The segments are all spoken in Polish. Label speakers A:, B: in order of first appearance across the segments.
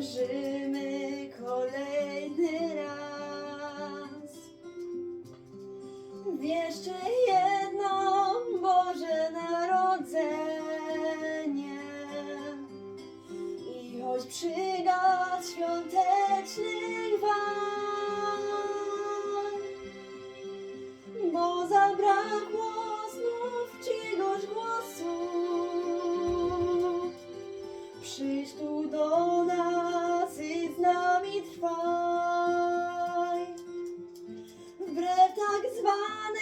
A: leżymy kolejny raz. W jeszcze jedno Boże Narodzenie i choć przygasł świąteczny Nirvana.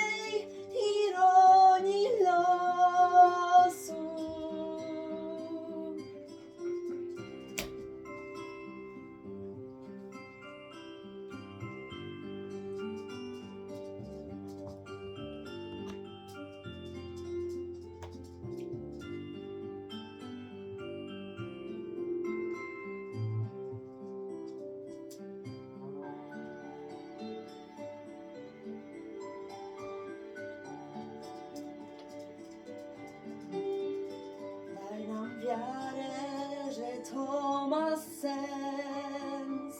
A: Sens,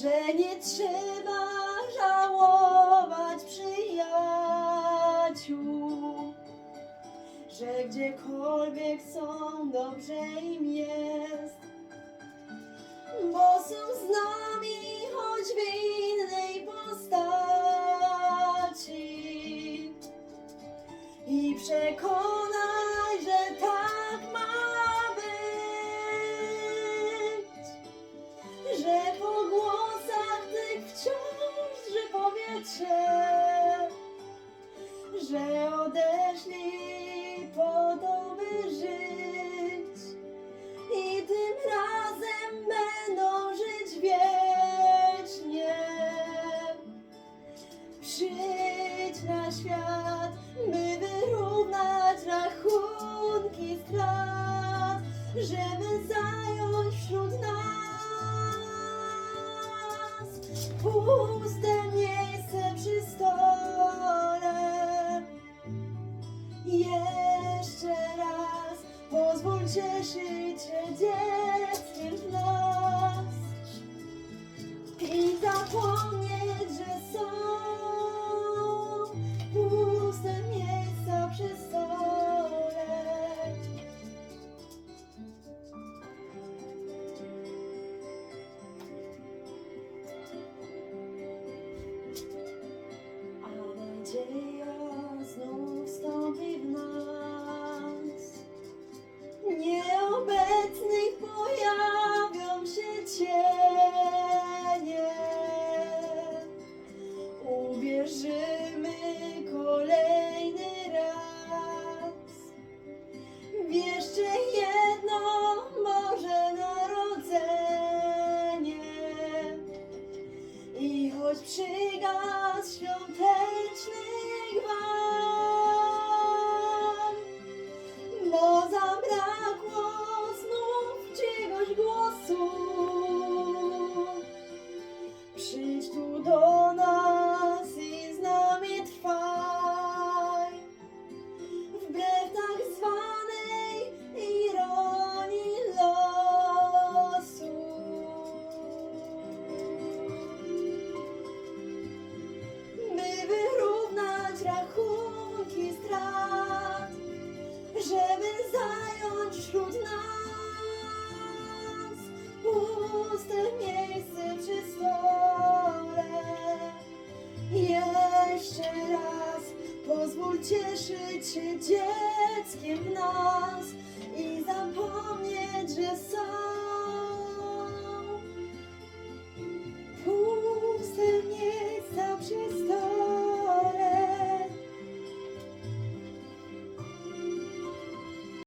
A: że nie trzeba żałować przyjaciół, że gdziekolwiek są, dobrze im jest, bo są z nami choć w innej postaci. I przekonaj, powietrze, że odeszli po to, by żyć i tym razem będą żyć wiecznie. Przyjdź na świat, by wyrównać rachunki strat, żeby zająć wśród nas puste miejsce przy stole. Jeszcze raz pozwól cieszyć się dzieckiem w nas i zapomnieć, że są I wśród nas pustych miejsc przy. Jeszcze raz pozwól cieszyć się dzieckiem w nas i zapomnieć, że sam.